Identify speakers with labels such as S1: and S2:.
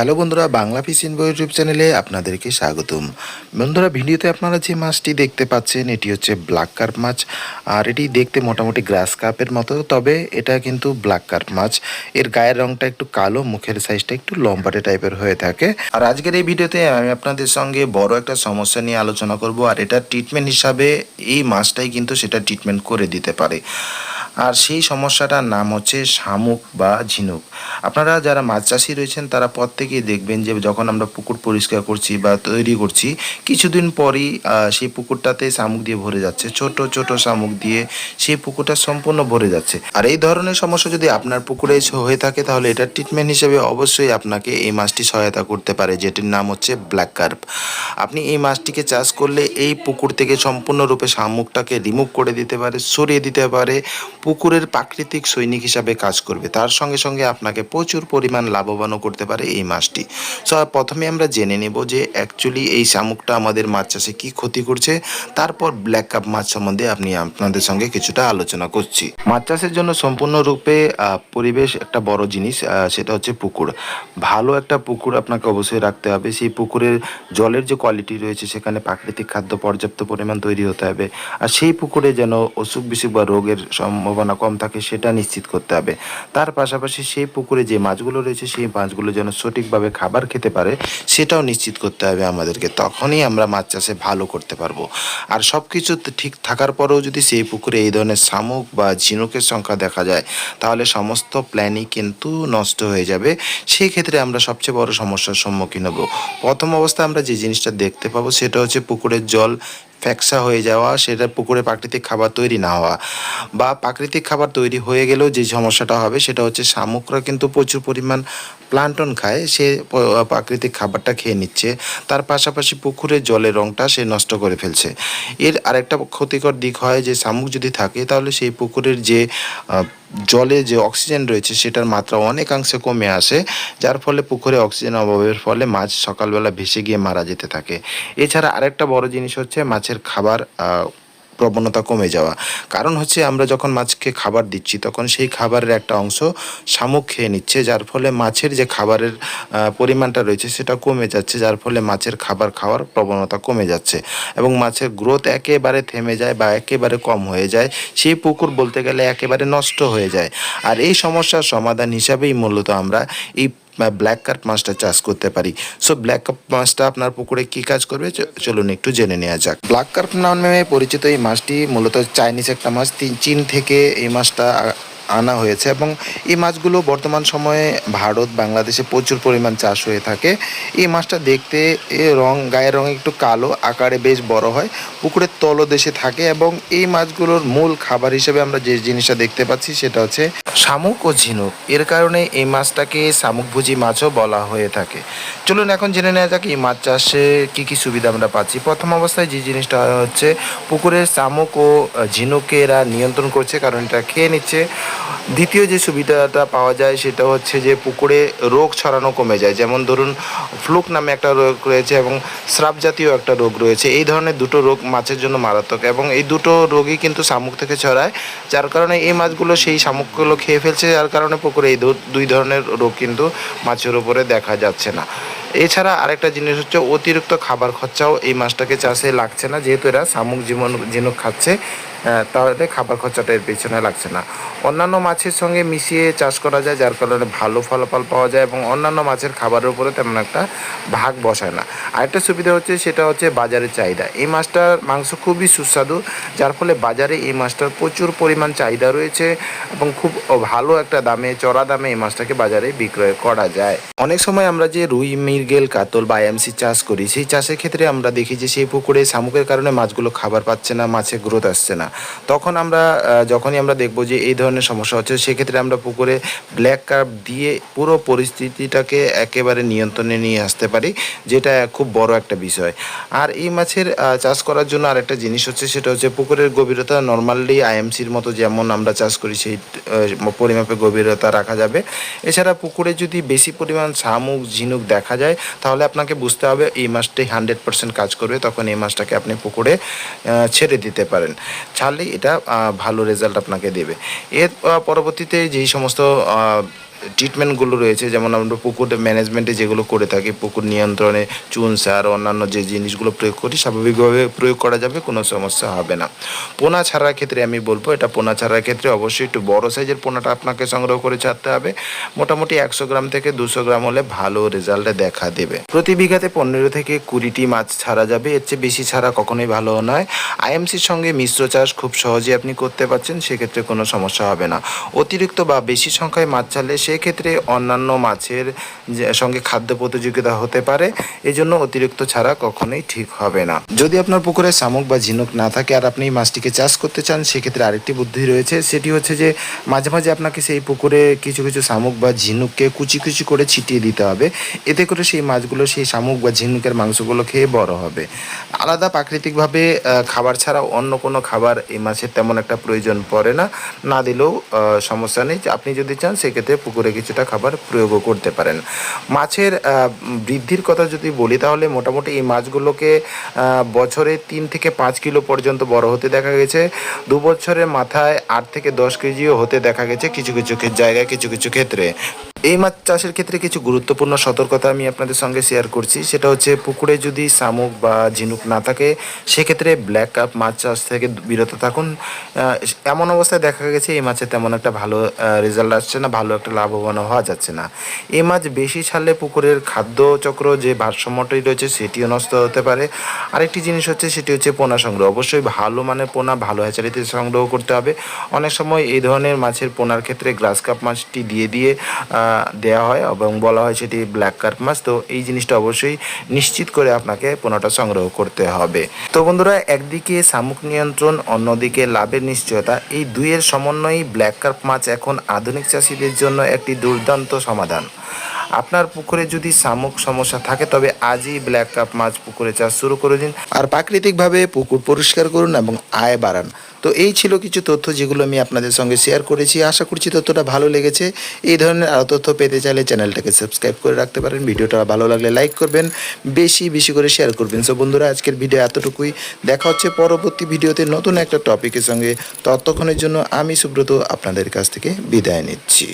S1: Hello বন্ধুরা, বাংলা ফিস ইনবো YouTube চ্যানেলে আপনাদেরকে স্বাগতম। বন্ধুরা, ভিডিওতে আপনারা যে মাছটি দেখতে পাচ্ছেন, এটি হচ্ছে ব্ল্যাক কার্প মাছ। আর এটি দেখতে মোটামুটি গ্রাস কাপের মতো, তবে এটা কিন্তু ব্ল্যাক কার্প মাছ। এর গায়ের রংটা একটু কালো, মুখের সাইজটা একটু লম্বাটে টাইপের হয়ে থাকে। আর আজকের এই ভিডিওতে আমি আপনাদের সঙ্গে বড় একটা সমস্যা নিয়ে আলোচনা করব, আর এটা ট্রিটমেন্ট হিসাবে এই মাছটাই কিন্তু সেটা ট্রিটমেন্ট করে দিতে পারে। আর সেই সমস্যাটার নাম হচ্ছে শামুক বা ঝিনুক। আপনারা যারা মাছ চাষি রয়েছেন, তারা প্রত্যেকেই দেখবেন যে যখন আমরা পুকুর পরিষ্কার করছি বা তৈরি করছি, কিছুদিন পরই সেই পুকুরটাতে শামুক দিয়ে ভরে যাচ্ছে। ছোট ছোট শামুক দিয়ে সেই পুকুরটা সম্পূর্ণ ভরে যাচ্ছে। আর এই ধরনের সমস্যা যদি আপনার পুকুরে হয়ে থাকে, তাহলে এটা ট্রিটমেন্ট হিসেবে অবশ্যই আপনাকে এই মাছটি সহায়তা করতে পারে, যেটির নাম হচ্ছে ব্ল্যাক কার্প আপনি এই মাছটিকে চাষ করলে এই পুকুর থেকে সম্পূর্ণরূপে শামুকটাকে রিমুভ করে দিতে পারে, সরিয়ে দিতে পারে পুকুরের প্রাকৃতিক সৈনিক হিসাবে কাজ করবে। তার সঙ্গে সঙ্গে আপনাকে প্রচুর পরিমাণ লাভবানও করতে পারে এই মাছটি। সো, প্রথমে আমরা জেনে নেব যে অ্যাকচুয়ালি এই শামুকটা আমাদের মাছ চাষে কী ক্ষতি করছে। তারপর ব্ল্যাক কাপ মাছ সম্বন্ধে আপনি আপনাদের সঙ্গে কিছুটা আলোচনা করছি। মাছ চাষের জন্য সম্পূর্ণরূপে পরিবেশ একটা বড় জিনিস সেটা হচ্ছে পুকুর। ভালো একটা পুকুর আপনাকে অবশ্যই রাখতে হবে। সেই পুকুরের জলের যে কোয়ালিটি রয়েছে, সেখানে প্রাকৃতিক খাদ্য পর্যাপ্ত পরিমাণ তৈরি হতে হবে। আর সেই পুকুরে যেন অসুখ বিসুখ বা রোগের সম্ভাবনা কম থাকে সেটা নিশ্চিত করতে হবে। তার পাশাপাশি সেই পুকুরে যে মাছগুলো রয়েছে, সেই মাছগুলো যেন সঠিকভাবে খাবার খেতে পারে, সেটাও নিশ্চিত করতে হবে আমাদেরকে। তখনই আমরা মাছ চাষে ভালো করতে পারব। আর সব কিছু ঠিক থাকার পরেও যদি সেই পুকুরে এই ধরনের শামুক বা ঝিনুকের সংখ্যা দেখা যায়, তাহলে সমস্ত প্ল্যানই কিন্তু নষ্ট হয়ে যাবে। সেই ক্ষেত্রে আমরা সবচেয়ে বড় সমস্যার সম্মুখীন হব। প্রথম অবস্থায় আমরা যে জিনিসটা দেখতে পাবো, সেটা হচ্ছে পুকুরের জল ফ্যাকসা হয়ে যাওয়া, সেটা পুকুরে প্রাকৃতিক খাবার তৈরি না হওয়া বা প্রাকৃতিক খাবার তৈরি হয়ে গেলেও যে সমস্যাটা হবে, সেটা হচ্ছে শামুকরা কিন্তু প্রচুর পরিমাণ প্লান্টন খায়, সে প্রাকৃতিক খাবারটা খেয়ে নিচ্ছে। তার পাশাপাশি পুকুরের জলের রঙটা সে নষ্ট করে ফেলছে। এর আরেকটা ক্ষতিকর দিক হয় যে শামুক যদি থাকে, তাহলে সেই পুকুরের যে জলে যে অক্সিজেন রয়েছে সেটার মাত্রা অনেকাংশে কমে আসে, যার ফলে পুকুরে অক্সিজেন অভাবের ফলে মাছ সকালবেলা ভেসে গিয়ে মারা যেতে থাকে। এছাড়া আরেকটা বড় জিনিস হচ্ছে মাছের খাবার প্রবণতা কমে যাওয়া। কারণ হচ্ছে আমরা যখন মাছকে খাবার দিচ্ছি, তখন সেই খাবারের একটা অংশ শামুক খেয়ে নিচ্ছে, যার ফলে মাছের যে খাবারের পরিমাণটা রয়েছে সেটা কমে যাচ্ছে, যার ফলে মাছের খাবার খাওয়ার প্রবণতা কমে যাচ্ছে এবং মাছের গ্রোথ একেবারে থেমে যায় বা একেবারে কম হয়ে যায়। সেই পুকুর বলতে গেলে একেবারে নষ্ট হয়ে যায়। আর এই সমস্যার সমাধান হিসাবেই মূলত আমরা এই ব্ল্যাক কার্প মাছটা চাষ করতে পারি। সো ব্ল্যাক কার্প মাছটা আপনার পুকুরে কি কাজ করবে? চলুন একটু জেনে নেওয়া যাক। ব্ল্যাক কার্প নামে পরিচিত এই মাছটি মূলত চাইনিজ একটা মাছ চীন থেকে এই মাছটা আনা হয়েছে এবং এই মাছগুলো বর্তমান সময়ে ভারত বাংলাদেশে প্রচুর পরিমাণ চাষ হয়ে থাকে। এই মাছটা দেখতে রং গায়ের রং একটু কালো আকারে বেশ বড় হয় পুকুরের তলদেশে থাকে এবং এই মাছগুলোর মূল খাবার হিসেবে আমরা যে জিনিসটা দেখতে পাচ্ছি সেটা হচ্ছে শামুক ও ঝিনুক। এর কারণে এই মাছটাকে শামুকভুজি মাছও বলা হয়ে থাকে। চলুন এখন জেনে নেওয়া যাক এই মাছ চাষে কী কী সুবিধা আমরা পাচ্ছি। প্রথম অবস্থায় যে জিনিসটা হচ্ছে পুকুরের শামুক ও আহ, ঝিনুককে এরা নিয়ন্ত্রণ করছে কারণ এটা খেয়ে নিচ্ছে। দ্বিতীয় যে সুবিধাটা পাওয়া যায় সেটা হচ্ছে যে পুকুরে রোগ ছড়ানো কমে যায়। যেমন ধরুন, ফ্লুক নামে একটা রোগ রয়েছে এবং স্রাব জাতীয় একটা রোগ রয়েছে। এই ধরনের দুটো রোগ মাছের জন্য মারাত্মক এবং এই দুটো রোগই কিন্তু শামুক থেকে ছড়ায়, যার কারণে এই মাছগুলো সেই শামুকগুলো খেয়ে ফেলছে, যার কারণে পুকুরে এই দুই ধরনের রোগ কিন্তু মাছের উপরে দেখা যাচ্ছে না। এছাড়া আরেকটা জিনিস হচ্ছে অতিরিক্ত খাবার খরচাও এই মাছটাকে চাষে লাগছে না, যেহেতু এরা শামুক জীবন ঝিনুক খাচ্ছে। তাহলে খাবার খরচাটা এর পেছনে লাগছে না। অন্যান্য মাছের সঙ্গে মিশিয়ে চাষ করা যায়, যার কারণে ভালো ফলাফল পাওয়া যায় এবং অন্যান্য মাছের খাবারের উপরে তেমন একটা ভাগ বসায় না। আরেকটা সুবিধা হচ্ছে, সেটা হচ্ছে বাজারের চাহিদা। এই মাছটার মাংস খুবই সুস্বাদু, যার ফলে বাজারে এই মাছটার প্রচুর পরিমাণ চাহিদা রয়েছে এবং খুব ভালো একটা দামে, চড়া দামে এই মাছটাকে বাজারে বিক্রয় করা যায়। অনেক সময় আমরা যে রুই, মৃগেল, কাতল বা এমসি চাষ করি, সেই চাষের ক্ষেত্রে আমরা দেখি যে সেই পুকুরে শামুকের কারণে মাছগুলো খাবার পাচ্ছে না, মাছের গ্রোথ আসছে না। তখন আমরা যখনই আমরা দেখব যে এই ধরনের সমস্যা হচ্ছে, সেক্ষেত্রে আমরা পুকুরে ব্ল্যাক কার্প দিয়ে পুরো পরিস্থিতিটাকে একেবারে নিয়ন্ত্রণে নিয়ে আসতে পারি, যেটা খুব বড় একটা বিষয়। আর এই মাছের চাষ করার জন্য আরেকটা জিনিস হচ্ছে, সেটা হচ্ছে পুকুরের গভীরতা নর্মালি আইএমসির মতো যেমন আমরা চাষ করি, সেই পরিমাপে গভীরতা রাখা যাবে। এছাড়া পুকুরে যদি বেশি পরিমাণ শামুক, ঝিনুক দেখা যায়, তাহলে আপনাকে বুঝতে হবে এই মাছটাই হান্ড্রেড পার্সেন্ট কাজ করবে, তখন এই মাছটাকে আপনি পুকুরে ছেড়ে দিতে পারেন। ছাড়লে এটা ভালো রেজাল্ট আপনাকে দেবে। এর পরবর্তীতে যেই সমস্ত ট্রিটমেন্টগুলো রয়েছে, যেমন আমরা পুকুর ম্যানেজমেন্টে যেগুলো করে থাকি, পুকুর নিয়ন্ত্রণে, চুন সার, অন্যান্য যে জিনিসগুলো প্রয়োগ করি, স্বাভাবিকভাবে প্রয়োগ করা যাবে, কোনো সমস্যা হবে না। পোনা ছাড়ার ক্ষেত্রে আমি বলব, এটা পোনা ছাড়ার ক্ষেত্রে অবশ্যই একটু বড় সাইজের পোনাটা আপনাকে সংগ্রহ করে ছাড়তে হবে। মোটামুটি একশো গ্রাম থেকে দুশো গ্রাম হলে ভালো রেজাল্ট দেখা দেবে। প্রতি বিঘাতে পনেরো থেকে কুড়িটি মাছ ছাড়া যাবে, এর চেয়ে বেশি ছাড়া কখনোই ভালো নয়। আইএমসির সঙ্গে মিশ্র চাষ খুব সহজে আপনি করতে পারছেন, সেক্ষেত্রে কোনো সমস্যা হবে না। অতিরিক্ত বা বেশি সংখ্যায় মাছ ছাড়লে সেক্ষেত্রে অন্যান্য মাছের সঙ্গে খাদ্য প্রতিযোগিতা হতে পারে এই জন্য অতিরিক্ত ছাড়া কখনোই ঠিক হবে না। যদি আপনার পুকুরে শামুক বা ঝিনুক না থাকে আর আপনি এই মাছটিকে চাষ করতে চান, সেক্ষেত্রে আরেকটি বুদ্ধি রয়েছে। সেটি হচ্ছে যে, মাঝে মাঝে আপনাকে সেই পুকুরে কিছু কিছু শামুক বা ঝিনুককে কুচি কুচি করে ছিটিয়ে দিতে হবে। এতে করে সেই মাছগুলো, সেই শামুক বা ঝিনুকের মাংসগুলো খেয়ে বড় হবে। আলাদা প্রাকৃতিকভাবে খাবার ছাড়া অন্য কোনো খাবার এই মাছের তেমন একটা প্রয়োজন পড়ে না। না দিলেও সমস্যা নেই। আপনি যদি চান, সেক্ষেত্রে পুকুরে কিছুটা খাবার প্রয়োগও করতে পারেন। মাছের বৃদ্ধির কথা যদি বলি, তাহলে মোটামুটি এই মাছগুলোকে বছরে তিন থেকে পাঁচ কিলো পর্যন্ত বড় হতে দেখা গেছে। দু বছরের মাথায় আট থেকে দশ কেজিও হতে দেখা গেছে কিছু কিছু জায়গায় কিছু কিছু ক্ষেত্রে। এই মাছ চাষের ক্ষেত্রে কিছু গুরুত্বপূর্ণ সতর্কতা আমি আপনাদের সঙ্গে শেয়ার করছি। সেটা হচ্ছে পুকুরে যদি শামুক বা ঝিনুক না থাকে, সেক্ষেত্রে ব্ল্যাক কাপ মাছ চাষ থেকে বিরত থাকুন। এমন অবস্থায় দেখা গেছে এই মাছে তেমন একটা ভালো রেজাল্ট আসছে না, ভালো একটা লাভবান হওয়া যাচ্ছে না। এই মাছ বেশি ছাড়লে পুকুরের খাদ্য চক্র যে ভারসাম্যটাই রয়েছে, সেটিও নষ্ট হতে পারে। আরেকটি জিনিস হচ্ছে, সেটি হচ্ছে পোনা সংগ্রহ। অবশ্যই ভালো মানের পোনা, ভালো হ্যাচারিতে সংগ্রহ করতে হবে। অনেক সময় এই ধরনের মাছের পোনার ক্ষেত্রে গ্লাস কাপ মাছটি দিয়ে দিয়ে দেওয়া হয় এবং বলা হয় সেটি ব্ল্যাক কার্প মাছ তো এই জিনিসটা অবশ্যই নিশ্চিত করে আপনাকে পোনাটা সংগ্রহ করতে হবে। তো বন্ধুরা, একদিকে শামুক নিয়ন্ত্রণ, অন্যদিকে লাভের নিশ্চয়তা। এই দুইয়ের সমন্বয়েই ব্ল্যাক কার্প মাছ এখন আধুনিক চাষিদের জন্য একটি দুর্দান্ত সমাধান। আপনার পুকুরে যদি শামুক সমস্যা থাকে, তবে আজই ব্ল্যাক কাপ মাছ পুকুরে চাষ শুরু করে দিন। আর প্রাকৃতিকভাবে পুকুর পরিষ্কার করুন এবং আয় বাড়ান। তো এই ছিল কিছু তথ্য যেগুলো আমি আপনাদের সঙ্গে শেয়ার করেছি। আশা করছি তথ্যটা ভালো লেগেছে। এই ধরনের আরও তথ্য পেতে চাইলে চ্যানেলটাকে সাবস্ক্রাইব করে রাখতে পারেন। ভিডিওটা ভালো লাগলে লাইক করবেন, বেশি বেশি করে শেয়ার করবেন। সো বন্ধুরা, আজকের ভিডিও এতটুকুই। দেখা হচ্ছে পরবর্তী ভিডিওতে নতুন একটা টপিকের সঙ্গে। ততক্ষণের জন্য আমি সুব্রত, আপনাদের কাছ থেকে বিদায় নিচ্ছি।